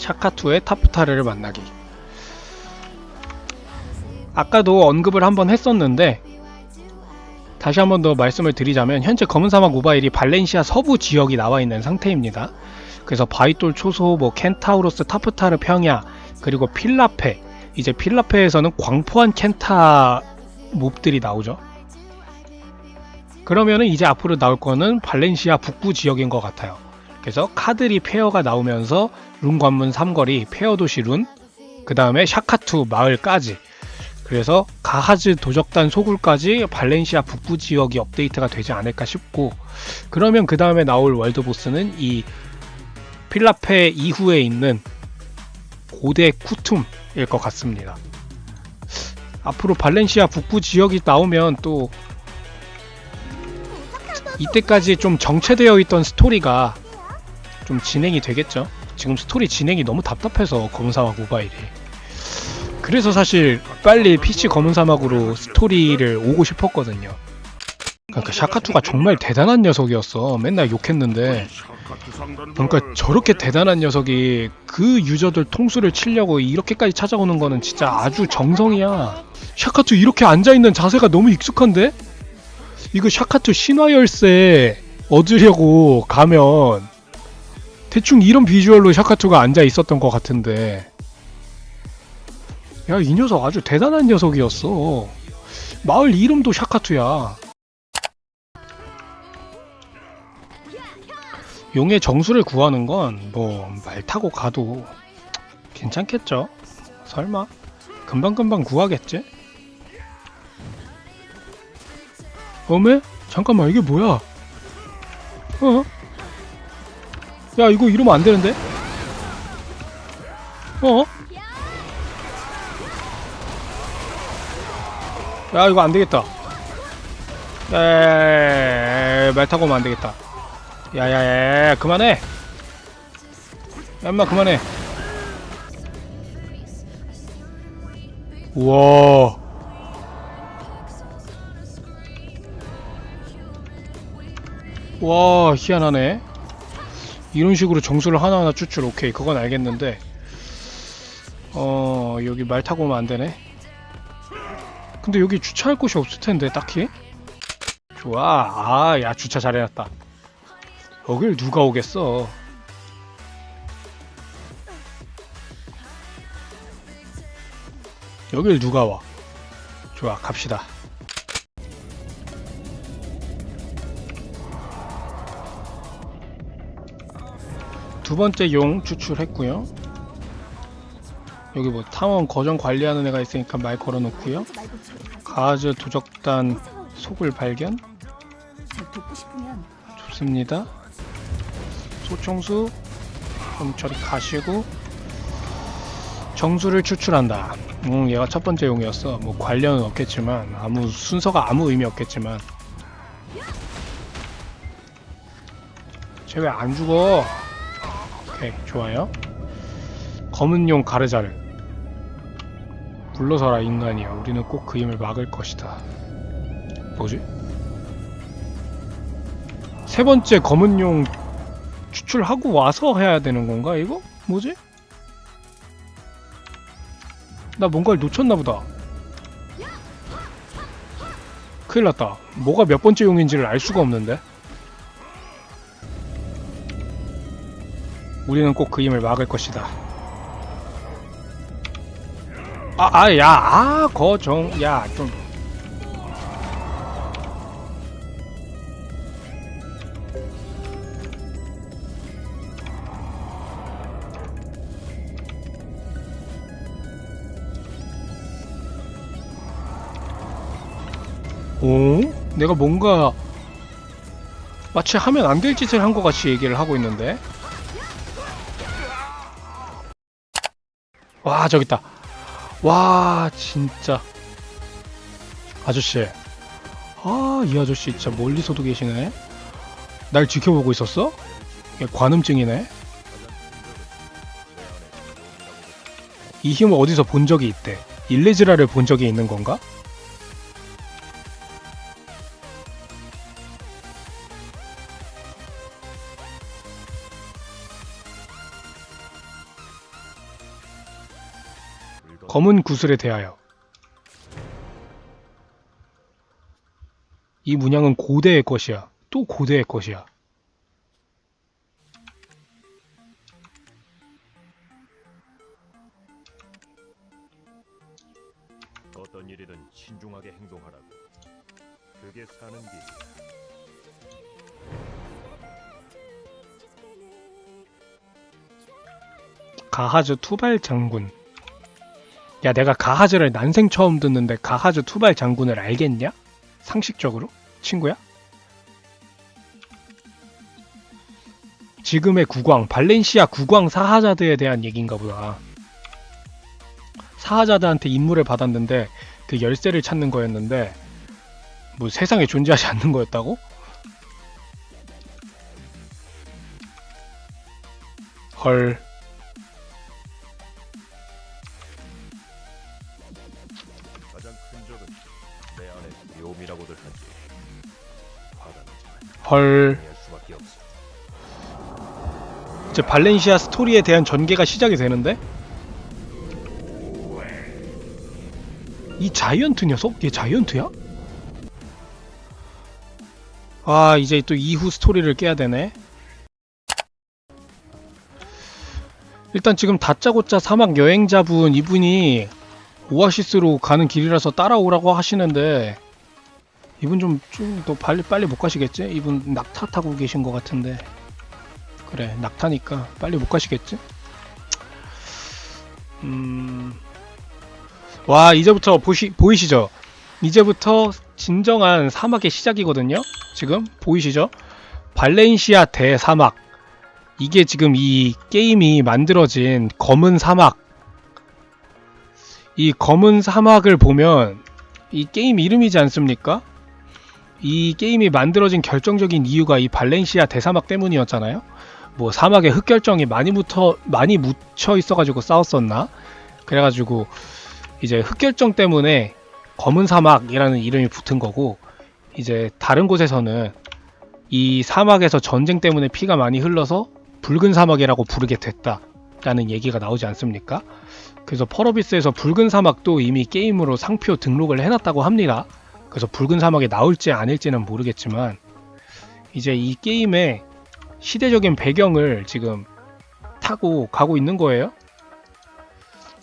샤카투의 타프타르를 만나기. 아까도 언급을 한번 했었는데 다시 한번 더 말씀을 드리자면 현재 검은 사막 모바일이 발렌시아 서부 지역이 나와 있는 상태입니다. 그래서 바이톨 초소, 뭐 켄타우로스, 타프타르 평야, 그리고 필라페. 이제 필라페에서는 광포한 켄타 몹들이 나오죠. 그러면은 이제 앞으로 나올 거는 발렌시아 북부 지역인 것 같아요. 그래서 카드리 페어가 나오면서 룬 관문 삼거리, 페어 도시 룬, 그 다음에 샤카투 마을까지. 그래서 가하즈 도적단 소굴까지 발렌시아 북부 지역이 업데이트가 되지 않을까 싶고, 그러면 그 다음에 나올 월드 보스는 이 필라페 이후에 있는 고대 쿠툼일 것 같습니다. 앞으로 발렌시아 북부 지역이 나오면 또 이때까지 좀 정체되어 있던 스토리가 좀 진행이 되겠죠. 지금 스토리 진행이 너무 답답해서 검은 사막 모바일이. 그래서 사실 빨리 PC 검은 사막으로 스토리를 오고 싶었거든요. 그러니까 샤카투가 정말 대단한 녀석이었어. 맨날 욕했는데. 그러니까 저렇게 대단한 녀석이 그 유저들 통수를 치려고 이렇게까지 찾아오는 거는 진짜 아주 정성이야. 샤카투 이렇게 앉아있는 자세가 너무 익숙한데? 이거 샤카투 신화 열쇠 얻으려고 가면 대충 이런 비주얼로 샤카투가 앉아 있었던 것 같은데 야 이 녀석 아주 대단한 녀석이었어 마을 이름도 샤카투야 용의 정수를 구하는 건 뭐 말 타고 가도 괜찮겠죠 설마 금방금방 구하겠지? 어메? 잠깐만 이게 뭐야? 야 이거 이러면 안 되는데? 어? 야 이거 안 되겠다. 야야야야야 말 타고 오면 안 되겠다. 야야야 그만해. 야 임마 그만해. 우와. 와 희한하네 이런 식으로 정수를 하나하나 추출 오케이 그건 알겠는데. 어 여기 말 타고 오면 안되네. 근데 여기 주차할 곳이 없을 텐데 딱히. 좋아. 아야 주차 잘해놨다. 여길 누가 오겠어? 여길 누가 와? 좋아 갑시다 두 번째 용 추출했고요. 여기 뭐 탐험 거정 관리하는 애가 있으니까 말 걸어놓고요. 가즈 도적단 속을 발견 좋습니다. 소총수 그럼 저리 가시고 정수를 추출한다. 음 얘가 첫 번째 용이었어. 뭐 관련은 없겠지만 아무 순서가 아무 의미 없겠지만 쟤 왜 안 죽어? 오케이 좋아요. 검은 용 가르자를. 불러서라 인간이야 우리는 꼭 그 힘을 막을 것이다. 뭐지? 세 번째 검은 용 추출하고 와서 해야 되는 건가 이거? 뭐지? 나 뭔가를 놓쳤나 보다. 큰일 났다. 뭐가 몇 번째 용인지를 알 수가 없는데 우리는 꼭 그 힘을 막을 것이다. 아, 아, 야, 아, 거정, 야, 좀. 오? 내가 뭔가 마치 하면 안 될 짓을 한 것 같이 얘기를 하고 있는데? 와 저기 있다. 와 진짜. 아저씨. 아 이 아저씨 진짜 멀리서도 계시네. 날 지켜보고 있었어? 관음증이네. 이 힘을 어디서 본 적이 있대? 일레즈라를 본 적이 있는 건가? 검은 구슬에 대하여 이 문양은 고대의 것이야. 또 고대의 것이야. 어떤 일이든 신중하게 행동하라고. 그게 사는 길이야. 가하즈 투발 장군. 야, 내가 가하즈를 난생 처음 듣는데 가하즈 투발 장군을 알겠냐? 상식적으로? 친구야? 지금의 국왕, 발렌시아 국왕 사하자드에 대한 얘기인가 보다. 사하자드한테 임무를 받았는데 그 열쇠를 찾는 거였는데 뭐 세상에 존재하지 않는 거였다고? 헐. 헐. 이제 발렌시아 스토리에 대한 전개가 시작이 되는데 이 자이언트 녀석? 얘 자이언트야? 아 이제 또 이후 스토리를 깨야 되네 일단 지금 다짜고짜 사막 여행자분 이분이 오아시스로 가는 길이라서 따라오라고 하시는데 이분 좀 좀 더 빨리 빨리 못 가시겠지? 이분 낙타 타고 계신 것 같은데 그래 낙타니까 빨리 못 가시겠지? 음... 와 이제부터 보시, 보이시죠? 이제부터 진정한 사막의 시작이거든요? 지금 보이시죠? 발렌시아 대사막 이게 지금 이 게임이 만들어진 검은 사막 이 검은 사막을 보면 이 게임 이름이지 않습니까? 이 게임이 만들어진 결정적인 이유가 이 발렌시아 대사막 때문이었잖아요? 뭐 사막에 흑결정이 많이 묻혀 많이 묻혀 있어가지고 싸웠었나? 그래가지고 이제 흑결정 때문에 검은 사막이라는 이름이 붙은 거고 이제 다른 곳에서는 이 사막에서 전쟁 때문에 피가 많이 흘러서 붉은 사막이라고 부르게 됐다라는 얘기가 나오지 않습니까? 그래서 펄어비스에서 붉은 사막도 이미 게임으로 상표 등록을 해놨다고 합니다. 그래서 붉은 사막이 나올지 아닐지는 모르겠지만 이제 이 게임의 시대적인 배경을 지금 타고 가고 있는 거예요.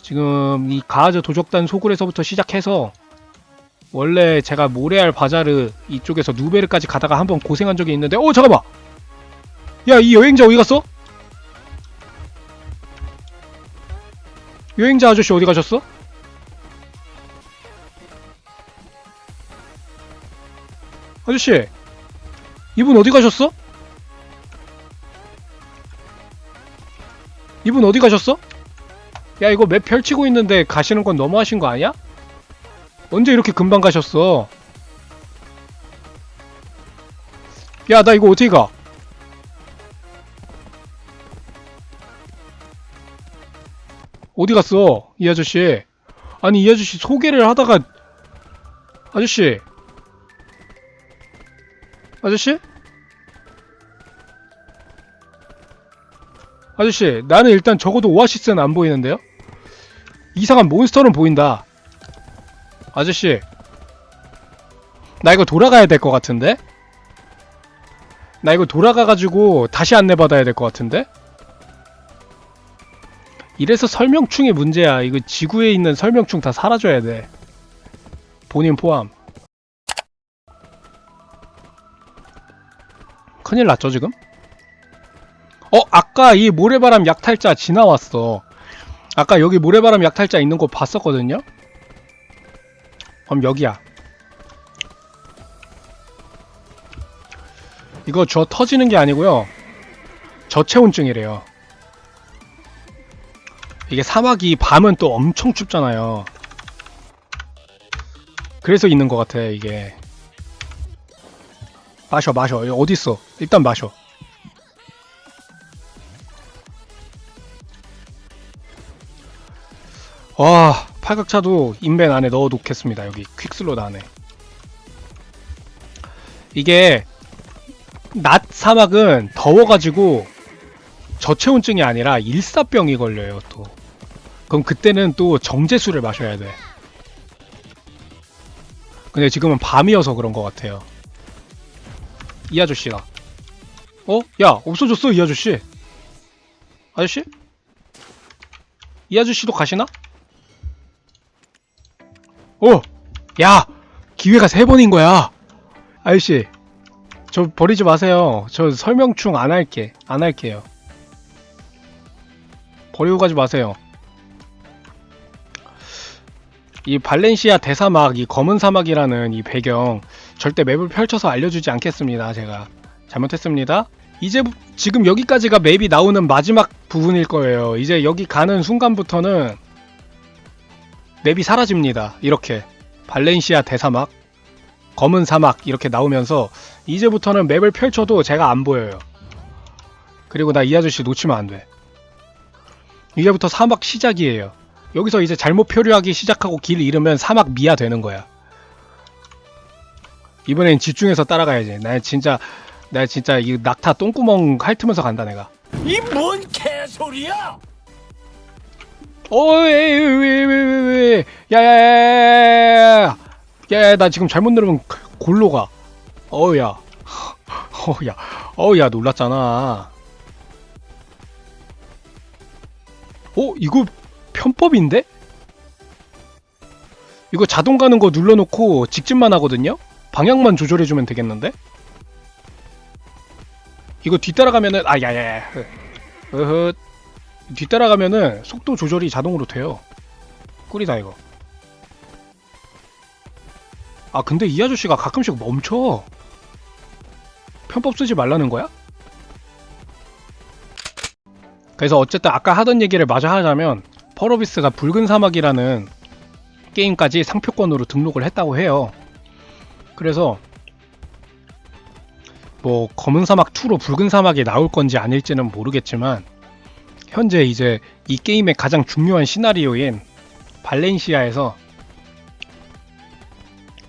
지금 이 가하즈 도적단 소굴에서부터 시작해서 원래 제가 모레알 바자르 이쪽에서 누베르까지 가다가 한번 고생한 적이 있는데 어 잠깐만 야 이 여행자 어디 갔어? 여행자 아저씨 어디 가셨어? 아저씨 이분 어디 가셨어? 이분 어디 가셨어? 야 이거 맵 펼치고 있는데 가시는 건 너무하신 거 아니야? 언제 이렇게 금방 가셨어? 야 나 이거 어떻게 가? 어디 갔어? 이 아저씨 아니 이 아저씨 소개를 하다가 아저씨 아저씨? 아저씨, 나는 일단 적어도 오아시스는 안 보이는데요? 이상한 몬스터는 보인다. 아저씨, 나 이거 돌아가야 될 것 같은데? 나 이거 돌아가가지고 다시 안내받아야 될 것 같은데? 이래서 설명충이 문제야. 이거 지구에 있는 설명충 다 사라져야 돼. 본인 포함. 큰일 났죠, 지금? 어, 아까 이 모래바람 약탈자 지나왔어. 아까 여기 모래바람 약탈자 있는 거 봤었거든요? 그럼 여기야. 이거 저 터지는 게 아니고요. 저체온증이래요. 이게 사막이 밤은 또 엄청 춥잖아요. 그래서 있는 것 같아, 이게. 마셔, 마셔. 이거 어딨어? 일단 마셔. 와 팔각차도 인벤 안에 넣어 놓겠습니다 여기 퀵슬롯 안에 이게 낮 사막은 더워가지고 저체온증이 아니라 일사병이 걸려요 또 그럼 그때는 또 정제수를 마셔야 돼. 근데 지금은 밤이어서 그런 것 같아요. 이 아저씨다. 어? 야, 없어졌어, 이 아저씨. 아저씨? 이 아저씨도 가시나? 어! 야! 기회가 세 번인 거야! 아저씨, 저 버리지 마세요. 저 설명충 안 할게. 안 할게요. 버리고 가지 마세요. 이 발렌시아 대사막, 이 검은 사막이라는 이 배경 절대 맵을 펼쳐서 알려주지 않겠습니다. 제가 잘못했습니다. 이제 부- 지금 여기까지가 맵이 나오는 마지막 부분일 거예요. 이제 여기 가는 순간부터는 맵이 사라집니다. 이렇게 발렌시아 대사막, 검은 사막 이렇게 나오면서 이제부터는 맵을 펼쳐도 제가 안 보여요. 그리고 나 이 아저씨 놓치면 안 돼. 이제부터 사막 시작이에요. 여기서 이제 잘못 표류하기 시작하고 길 잃으면 사막 미아 되는 거야. 이번엔 집중해서 따라가야지. 나 진짜 나 진짜 이 낙타 똥구멍 핥으면서 간다 내가. 이 뭔 개소리야! 어왜왜왜왜왜 야야야야야야야 야야 나 지금 잘못 누르면 골로 가. 어우야. 어우야. 어우야 놀랐잖아. 어 이거 편법인데? 이거 자동 가는 거 눌러놓고 직진만 하거든요? 방향만 조절해주면 되겠는데? 이거 뒤따라가면은 아 야야야. 어허 뒤따라가면은 속도 조절이 자동으로 돼요. 꿀이다 이거. 아 근데 이 아저씨가 가끔씩 멈춰. 편법 쓰지 말라는 거야? 그래서 어쨌든 아까 하던 얘기를 마저 하자면 펄어비스가 붉은 사막이라는 게임까지 상표권으로 등록을 했다고 해요 그래서 뭐 검은 사막 2로 붉은 사막이 나올 건지 아닐지는 모르겠지만 현재 이제 이 게임의 가장 중요한 시나리오인 발렌시아에서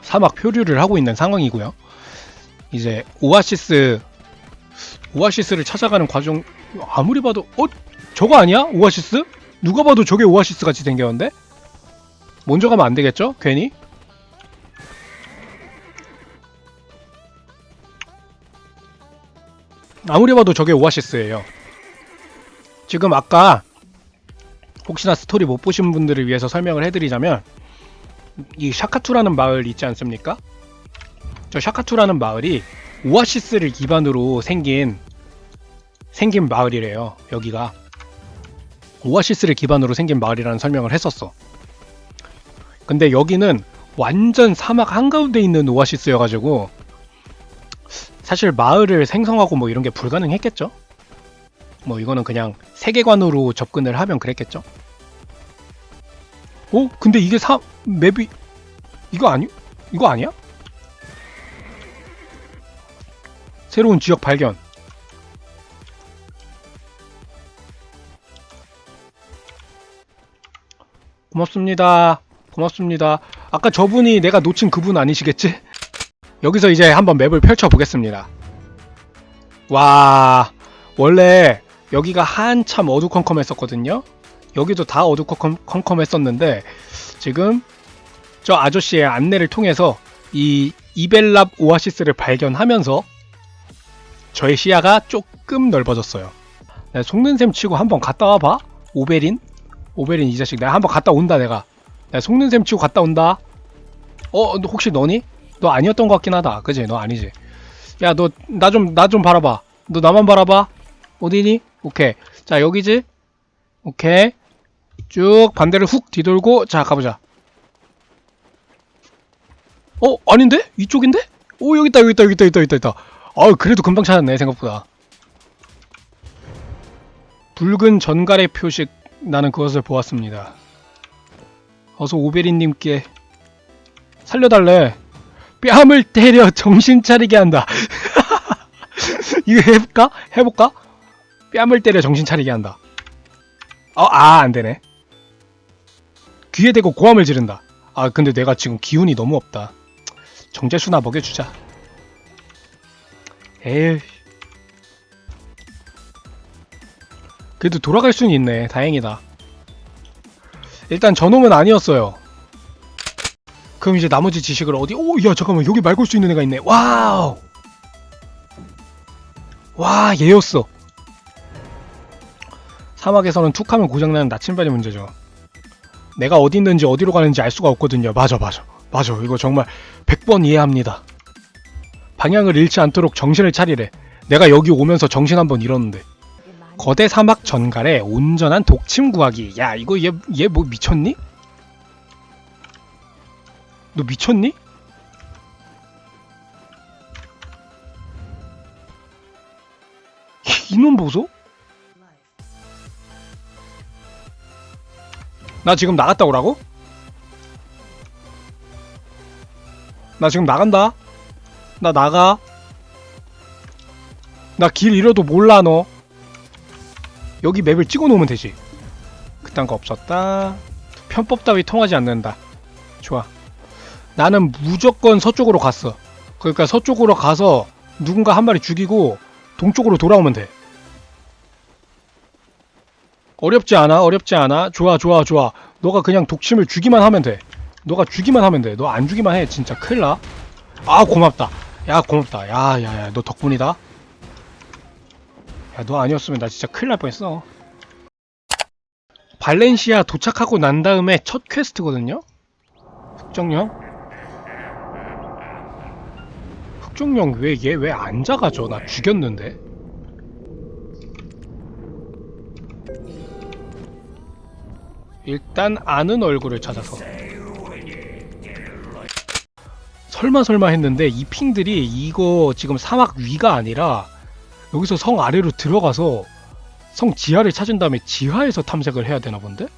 사막 표류를 하고 있는 상황이고요. 이제 오아시스 오아시스를 찾아가는 과정 아무리 봐도 어 저거 아니야? 오아시스? 누가 봐도 저게 오아시스 같이 생겼는데? 먼저 가면 안 되겠죠? 괜히? 아무리 봐도 저게 오아시스예요. 지금 아까 혹시나 스토리 못 보신 분들을 위해서 설명을 해드리자면 이 샤카투라는 마을 있지 않습니까? 저 샤카투라는 마을이 오아시스를 기반으로 생긴 생긴 마을이래요. 여기가 오아시스를 기반으로 생긴 마을이라는 설명을 했었어. 근데 여기는 완전 사막 한가운데 있는 오아시스여가지고 사실 마을을 생성하고 뭐 이런 게 불가능했겠죠? 뭐 이거는 그냥 세계관으로 접근을 하면 그랬겠죠? 어? 근데 이게 사 맵이 이거 아니 이거 아니야? 새로운 지역 발견. 고맙습니다. 고맙습니다. 아까 저분이 내가 놓친 그분 아니시겠지? 여기서 이제 한번 맵을 펼쳐 보겠습니다. 와, 원래 여기가 한참 어두컴컴했었거든요. 여기도 다 어두컴컴했었는데 지금 저 아저씨의 안내를 통해서 이 이벨랍 오아시스를 발견하면서 저의 시야가 조금 넓어졌어요. 내가 속는 셈 치고 한번 갔다 와봐. 오베린? 오베린 이 자식 내가 한번 갔다 온다 내가. 내가 속는 셈 치고 갔다 온다. 어, 너 혹시 너니? 너 아니었던 것 같긴 하다. 그지? 너 아니지? 야, 너 나 좀 나 좀 바라봐. 너 나만 바라봐. 어디니? 오케이. 자, 여기지? 오케이. 쭉 반대를 훅 뒤돌고 자, 가보자. 어, 아닌데? 이쪽인데? 오, 여기 있다. 여기 있다. 여기 있다. 여기 있다. 있다. 아, 그래도 금방 찾았네. 생각보다. 붉은 전갈의 표식 나는 그것을 보았습니다. 어서 오베린 님께 살려달래. 뺨을 때려 정신 차리게 한다. 이거 해볼까? 해볼까? 뺨을 때려 정신 차리게 한다. 어, 아, 안 되네. 귀에 대고 고함을 지른다. 아, 근데 내가 지금 기운이 너무 없다. 정제수나 먹여주자. 에이. 그래도 돌아갈 수는 있네. 다행이다. 일단 저놈은 아니었어요. 그럼 이제 나머지 지식을 어디? 오, 야 잠깐만 여기 말 걸 수 있는 애가 있네. 와우. 와 얘였어. 사막에서는 툭하면 고장나는 나침반이 문제죠. 내가 어디 있는지 어디로 가는지 알 수가 없거든요. 맞아, 맞아. 맞아. 이거 정말 100번 이해합니다. 방향을 잃지 않도록 정신을 차리래. 내가 여기 오면서 정신 한번 잃었는데. 거대 사막 전갈에 온전한 독침 구하기. 야, 이거 얘 얘 뭐 미쳤니? 너 미쳤니? 이놈 보소? 나 지금 나갔다 오라고? 나 지금 나간다. 나 나가. 나 길 잃어도 몰라 너. 여기 맵을 찍어 놓으면 되지. 그딴 거 없었다. 편법 따위 통하지 않는다. 좋아. 나는 무조건 서쪽으로 갔어. 그러니까 서쪽으로 가서 누군가 한 마리 죽이고 동쪽으로 돌아오면 돼. 어렵지 않아, 어렵지 않아. 좋아, 좋아, 좋아. 너가 그냥 독침을 주기만 하면 돼. 너가 주기만 하면 돼. 너 안 주기만 해. 진짜 큰일 나. 아, 고맙다. 야, 고맙다. 야, 야, 야, 너 덕분이다. 야, 너 아니었으면 나 진짜 큰일 날 뻔했어. 발렌시아 도착하고 난 다음에 첫 퀘스트거든요? 흑정령? 흑정령 왜얘 왜 안 작아져? 나 죽였는데. 일단 아는 얼굴을 찾아서 설마 설마 했는데 이 핑들이 이거 지금 사막 위가 아니라 여기서 성 아래로 들어가서 성 지하를 찾은 다음에 지하에서 탐색을 해야 되나 본데?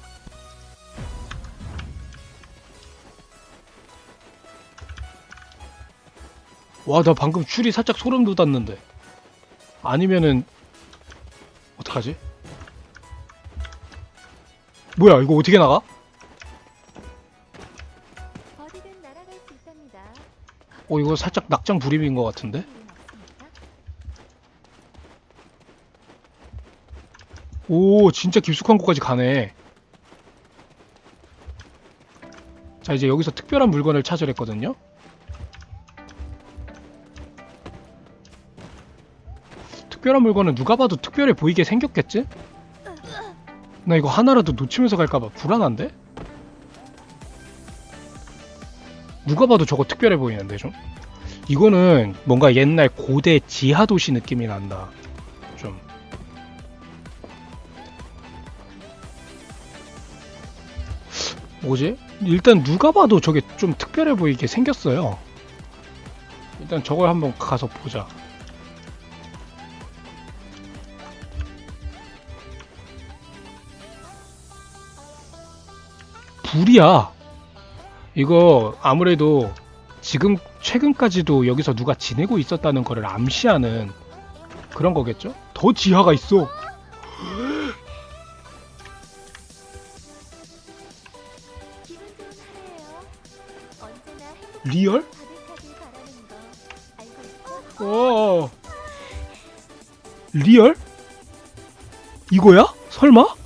와 나 방금 추리 살짝 소름 돋았는데 아니면은 어떡하지? 뭐야 이거 어떻게 나가? 어디든 날아갈 수 있답니다. 어 이거 살짝 낙장 불입인 것 같은데? 오 진짜 깊숙한 곳까지 가네 자 이제 여기서 특별한 물건을 찾으랬거든요 특별한 물건은 누가 봐도 특별해 보이게 생겼겠지? 나 이거 하나라도 놓치면서 갈까봐 불안한데? 누가 봐도 저거 특별해 보이는데 좀? 이거는 뭔가 옛날 고대 지하도시 느낌이 난다 좀 뭐지? 일단 누가 봐도 저게 좀 특별해 보이게 생겼어요. 일단 저걸 한번 가서 보자. 불이야. 이거 아무래도 지금 최근까지도 여기서 누가 지내고 있었다는 거를 암시하는 그런 거겠죠? 더 지하가 있어. 리얼? 있죠? 어. 리얼? 이거야? 설마?